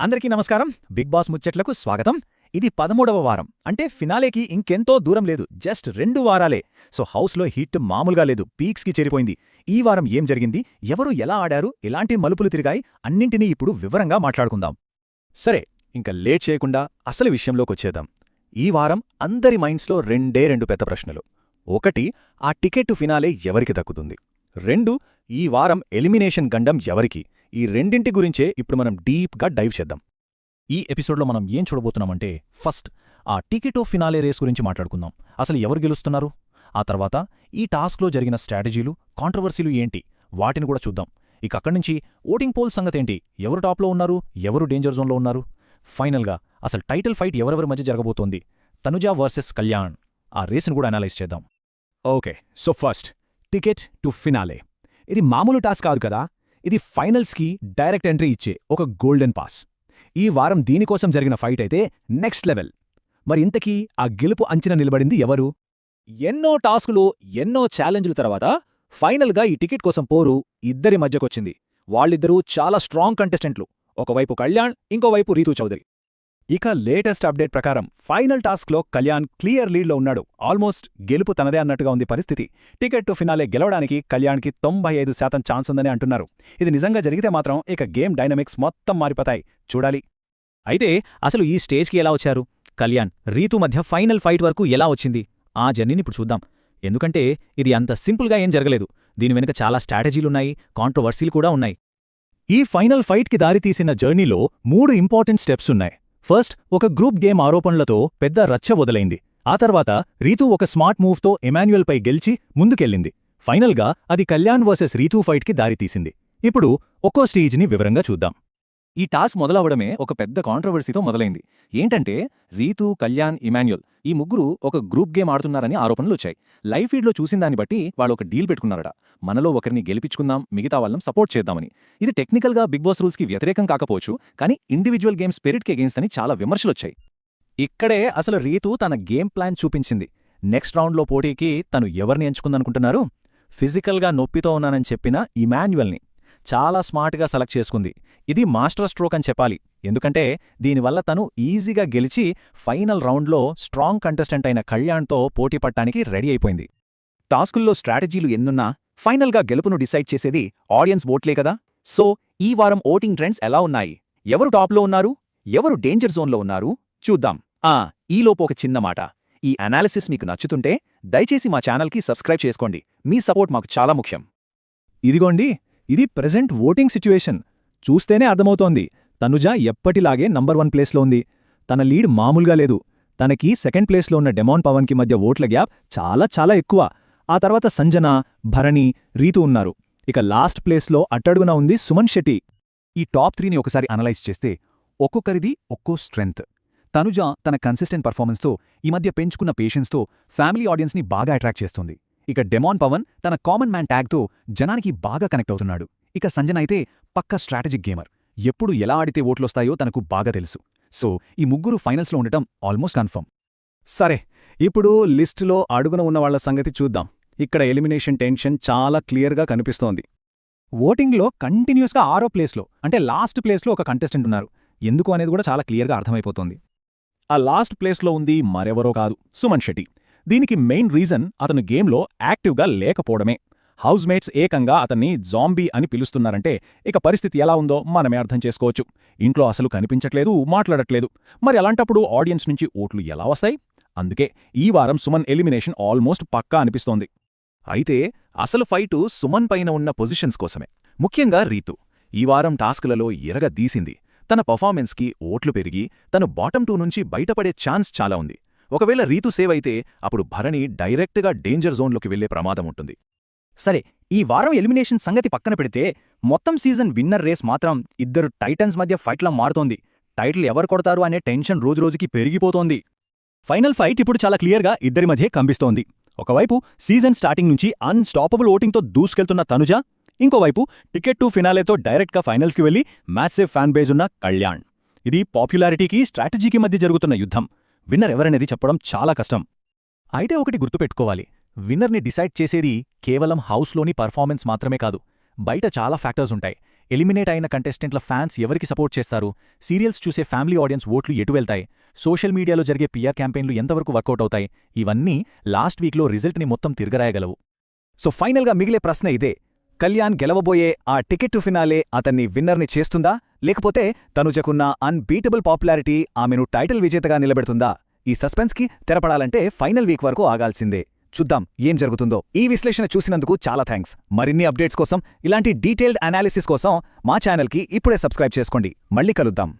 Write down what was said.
అందరికీ నమస్కారం. Big boss ముచ్చట్లకు స్వాగతం. ఇది పదమూడవ వారం. అంటే ఫినాలేకి ఇంకెంతో దూరం లేదు. జస్ట్ రెండు వారాలే. సో హౌస్లో హిట్ మామూలుగా లేదు. పీక్స్కి చేరిపోయింది. ఈ వారం ఏం జరిగింది? ఎవరు ఎలా ఆడారు? ఎలాంటి మలుపులు తిరిగాయి? అన్నింటినీ ఇప్పుడు వివరంగా మాట్లాడుకుందాం. సరే ఇంకా లేట్ చేయకుండా అసలు విషయంలోకొచ్చేద్దాం ఈ వారం అందరి మైండ్స్లో రెండే రెండు పెద్ద ప్రశ్నలు. ఒకటి ఆ టికెట్ ఫినాలే ఎవరికి దక్కుతుంది? రెండు ఈ వారం ఎలిమినేషన్ గండం ఎవరికి? ఈ రెండింటి గురించే ఇప్పుడు మనం డీప్గా డైవ్ చేద్దాం. ఈ ఎపిసోడ్లో మనం ఏం చూడబోతున్నామంటే ఫస్ట్ ఆ టికెటో ఫినాలే రేస్ గురించి మాట్లాడుకుందాం. అసలు ఎవరు గెలుస్తున్నారు? ఆ తర్వాత ఈ టాస్క్లో జరిగిన స్ట్రాటజీలు కాంట్రవర్సీలు ఏంటి? వాటిని కూడా చూద్దాం. ఇక అక్కడి నుంచి ఓటింగ్ పోల్ సంగతేంటి? ఎవరు టాప్లో ఉన్నారు? ఎవరు డేంజర్ జోన్లో ఉన్నారు? ఫైనల్గా అసలు టైటిల్ ఫైట్ ఎవరెవరి మధ్య జరగబోతోంది? తనుజా వర్సెస్ కళ్యాణ్. ఆ రేసును కూడా అనలైజ్ చేద్దాం. Okay so first ticket to finale. ఇది మామూలు టాస్క్ కాదు కదా? ఇది ఫైనల్స్కి డైరెక్ట్ ఎంట్రీ ఇచ్చే ఒక గోల్డెన్ పాస్. ఈ వారం దీనికోసం జరిగిన ఫైట్ అయితే నెక్స్ట్ లెవెల్. మరి ఇంతకీ ఆ గెలుపు అంచిన నిలబడింది ఎవరు? ఎన్నో టాస్కులు ఎన్నో ఛాలెంజ్ల తర్వాత ఫైనల్గా ఈ టికెట్ కోసం పోరు ఇద్దరి మధ్యకొచ్చింది. వాళ్ళిద్దరూ చాలా స్ట్రాంగ్ కంటెస్టెంట్లు. ఒకవైపు కళ్యాణ్ ఇంకోవైపు రీతూ చౌదరి. ఇక లేటెస్ట్ అప్డేట్ ప్రకారం ఫైనల్ టాస్క్లో కళ్యాణ్ క్లియర్ లీడ్లో ఉన్నాడు. ఆల్మోస్ట్ గెలుపు తనదే అన్నట్టుగా ఉంది పరిస్థితి. టికెట్ టు ఫినాలే గెలవడానికి కళ్యాణ్కి తొంభై ఐదు శాతం ఛాన్స్ ఉందని అంటున్నారు. ఇది నిజంగా జరిగితే మాత్రం ఇక గేమ్ డైనమిక్స్ మొత్తం మారిపోతాయి. చూడాలి. అయితే అసలు ఈ స్టేజ్కి ఎలా వచ్చారు? కళ్యాణ్ రీతు మధ్య ఫైనల్ ఫైట్ వరకు ఎలా వచ్చింది? ఆ జర్నీని ఇప్పుడు చూద్దాం. ఎందుకంటే ఇది అంత సింపుల్గా ఏం జరగలేదు. దీని వెనుక చాలా స్ట్రాటజీలున్నాయి కాంట్రవర్సీలు కూడా ఉన్నాయి. ఈ ఫైనల్ ఫైట్కి దారితీసిన జర్నీలో మూడు ఇంపార్టెంట్ స్టెప్స్ ఉన్నాయి. ఫస్ట్ ఒక గ్రూప్ గేమ్ ఆరోపణలతో పెద్ద రచ్చ వదలైంది. ఆ తర్వాత రీతూ ఒక స్మార్ట్ మూవ్తో ఎమాన్యుయల్పై గెలిచి ముందుకెళ్ళింది. ఫైనల్గా అది కళ్యాణ్ వర్సెస్ రీతూ ఫైట్కి దారితీసింది. ఇప్పుడు ఒక్కో స్టేజ్ని వివరంగా చూద్దాం. ఈ టాస్క్ మొదలవడమే ఒక పెద్ద కాంట్రవర్సీతో మొదలైంది. ఏంటంటే రీతూ కళ్యాణ్ ఇమాన్యుయల్ ఈ ముగ్గురు ఒక గ్రూప్ గేమ్ ఆడుతున్నారని ఆరోపణలు వచ్చాయి. లైవ్ ఫీడ్లో చూసిన దాన్ని బట్టి వాళ్ళు ఒక డీల్ పెట్టుకున్నారట. మనలో ఒకరిని గెలిపించుకుందాం మిగతా వాళ్ళని సపోర్ట్ చేద్దామని. ఇది టెక్నికల్గా బిగ్ బాస్ రూల్స్కి వ్యతిరేకం కాకపోవచ్చు కానీ ఇండివిజువల్ గేమ్ స్పిరిట్కి అగేన్స్ట్ అని చాలా విమర్శలొచ్చాయి ఇక్కడే అసలు రీతూ తన గేమ్ ప్లాన్ చూపించింది. నెక్స్ట్ రౌండ్లో పోటీకి తను ఎవరిని ఎంచుకుందనుకుంటున్నారు? ఫిజికల్గా నొప్పితో ఉన్నానని చెప్పిన ఇమాన్యువల్ని చాలా స్మార్ట్గా సెలెక్ట్ చేసుకుంది. ఇది మాస్టర్ స్ట్రోక్ అని చెప్పాలి. ఎందుకంటే దీనివల్ల తను ఈజీగా గెలిచి ఫైనల్ రౌండ్లో స్ట్రాంగ్ కంటెస్టెంట్ అయిన కళ్యాణ్తో పోటీ పట్టానికి రెడీ అయిపోయింది. టాస్కుల్లో స్ట్రాటజీలు ఎన్నున్నా ఫైనల్గా గెలుపును డిసైడ్ చేసేది ఆడియన్స్ ఓట్లే కదా. సో ఈ వారం ఓటింగ్ ట్రెండ్స్ ఎలా ఉన్నాయి? ఎవరు టాప్లో ఉన్నారు? ఎవరు డేంజర్ జోన్లో ఉన్నారు? చూద్దాం. ఆ ఈలోపు ఒక చిన్న మాట. ఈ అనాలిసిస్ మీకు నచ్చుతుంటే దయచేసి మా ఛానల్కి సబ్స్క్రైబ్ చేసుకోండి. మీ సపోర్ట్ మాకు చాలా ముఖ్యం. ఇదిగోండి. ఇది ప్రెజెంట్ ఓటింగ్ సిచ్యువేషన్. చూస్తేనే అర్థమవుతోంది. తనుజ ఎప్పటిలాగే నంబర్ వన్ ప్లేస్లో ఉంది. తన లీడ్ మామూలుగా లేదు. తనకి సెకండ్ ప్లేస్లో ఉన్న డెమాన్ పవన్కి మధ్య ఓట్ల గ్యాప్ చాలా చాలా ఎక్కువ. ఆ తర్వాత సంజన భరణి రీతు ఉన్నారు. ఇక లాస్ట్ ప్లేస్లో అట్టడుగున ఉంది సుమన్ శెట్టి. ఈ టాప్ త్రీని ఒకసారి అనలైజ్ చేస్తే ఒక్కొక్కరిది ఒక్కో స్ట్రెంగ్త్. తనుజ తన కన్సిస్టెంట్ పర్ఫార్మెన్స్తో ఈ మధ్య పెంచుకున్న పేషెన్స్తో ఫ్యామిలీ ఆడియన్స్ని బాగా అట్రాక్ట్ చేస్తుంది. ఇక డెమాన్ పవన్ తన కామన్ మ్యాన్ ట్యాగ్తో జనానికి బాగా కనెక్ట్ అవుతున్నాడు. ఇక సంజన అయితే పక్క స్ట్రాటజిక్ గేమర్. ఎప్పుడు ఎలా ఆడితే ఓట్లొస్తాయో తనకు బాగా తెలుసు. సో ఈ ముగ్గురు ఫైనల్స్లో ఉండటం ఆల్మోస్ట్ కన్ఫర్మ్. సరే ఇప్పుడు లిస్టులో అడుగున ఉన్నవాళ్ళ సంగతి చూద్దాం. ఇక్కడ ఎలిమినేషన్ టెన్షన్ చాలా క్లియర్గా కనిపిస్తోంది. ఓటింగ్లో కంటిన్యూస్గా ఆరో ప్లేస్లో అంటే లాస్ట్ ప్లేస్లో ఒక కంటెస్టెంట్ ఉన్నారు. ఎందుకు అనేది కూడా చాలా క్లియర్గా అర్థమైపోతుంది. ఆ లాస్ట్ ప్లేస్లో ఉంది మరెవరో కాదు సుమన్ శెట్టి. దీనికి మెయిన్ రీజన్ అతను గేమ్లో యాక్టివ్గా లేకపోవడమే. హౌస్మేట్స్ ఏకంగా అతన్ని జాంబీ అని పిలుస్తున్నారంటే ఇక పరిస్థితి ఎలా ఉందో మనమే అర్థం చేసుకోవచ్చు. ఇంట్లో అసలు కనిపించట్లేదు మాట్లాడట్లేదు. మరి అలాంటప్పుడు ఆడియన్స్ నుంచి ఓట్లు ఎలా వస్తాయి? అందుకే ఈ వారం సుమన్ ఎలిమినేషన్ ఆల్మోస్ట్ పక్కా అనిపిస్తోంది. అయితే అసలు ఫైటు సుమన్ పైన ఉన్న పొజిషన్స్ కోసమే. ముఖ్యంగా రీతు. ఈ వారం టాస్కులలో ఎరగదీసింది తన పర్ఫార్మెన్స్కి ఓట్లు పెరిగి తను బాటం టూ నుంచి బయటపడే ఛాన్స్ చాలా ఉంది. ఒకవేళ రీతు సేవ్ అయితే అప్పుడు భరణి డైరెక్ట్గా డేంజర్ జోన్లోకి వెళ్ళే ప్రమాదం ఉంటుంది. సరే ఈ వారం ఎలిమినేషన్ సంగతి పక్కన పెడితే మొత్తం సీజన్ విన్నర్ రేస్ మాత్రం ఇద్దరు టైటన్స్ మధ్య ఫైట్లా మారుతోంది. టైటిల్ ఎవరు కొడతారు అనే టెన్షన్ రోజురోజుకి పెరిగిపోతోంది. ఫైనల్ ఫైట్ ఇప్పుడు చాలా క్లియర్గా ఇద్దరి మధ్య కంపిస్తోంది. ఒకవైపు సీజన్ స్టార్టింగ్ నుంచి అన్స్టాపబుల్ ఓటింగ్తో దూసుకెళ్తున్న తనుజ ఇంకోవైపు టికెట్ టు ఫినాలేతో డైరెక్ట్గా ఫైనల్స్కి వెళ్ళి మ్యాసివ్ ఫ్యాన్ బేజ్ ఉన్న కళ్యాణ్. ఇది పాపులారిటీకి స్ట్రాటజీకి మధ్య జరుగుతున్న యుద్ధం. విన్నర్ ఎవరనేది చెప్పడం చాలా కష్టం. అయితే ఒకటి గుర్తుపెట్టుకోవాలి. విన్నర్ని డిసైడ్ చేసేది కేవలం హౌస్లోని పర్ఫార్మెన్స్ మాత్రమే కాదు బయట చాలా ఫ్యాక్టర్స్ ఉంటాయి. ఎలిమినేట్ అయిన కంటెస్టెంట్ల ఫ్యాన్స్ ఎవరికి సపోర్ట్ చేస్తారు? సీరియల్స్ చూసే ఫ్యామిలీ ఆడియన్స్ ఓట్లు ఎటు వెళ్తాయి? సోషల్ మీడియాలో జరిగే పిఆర్ క్యాంపెయిన్లు ఎంతవరకు వర్కౌట్ అవుతాయి? ఇవన్నీ లాస్ట్ వీక్లో రిజల్ట్ని మొత్తం తిరగరాయగలవు. సో ఫైనల్గా మిగిలే ప్రశ్న ఇదే. కళ్యాణ్ గెలవబోయే ఆ టికెట్ టు ఫినాలే అతన్ని విన్నర్ని చేస్తుందా? లేకపోతే తనుజకున్న అన్బీటబుల్ పాపులారిటీ ఆమెను టైటిల్ విజేతగా నిలబెడుతుందా? ఈ సస్పెన్స్కి తెరపడాలంటే ఫైనల్ వీక్ వరకు ఆగాల్సిందే. చూద్దాం ఏం జరుగుతుందో. ఈ విశ్లేషణ చూసినందుకు చాలా థ్యాంక్స్ మరిన్ని అప్డేట్స్ కోసం ఇలాంటి డీటెయిల్డ్ అనాలిసిస్ కోసం మా ఛానల్కి ఇప్పుడే సబ్స్క్రైబ్ చేసుకోండి. మళ్ళీ కలుద్దాం.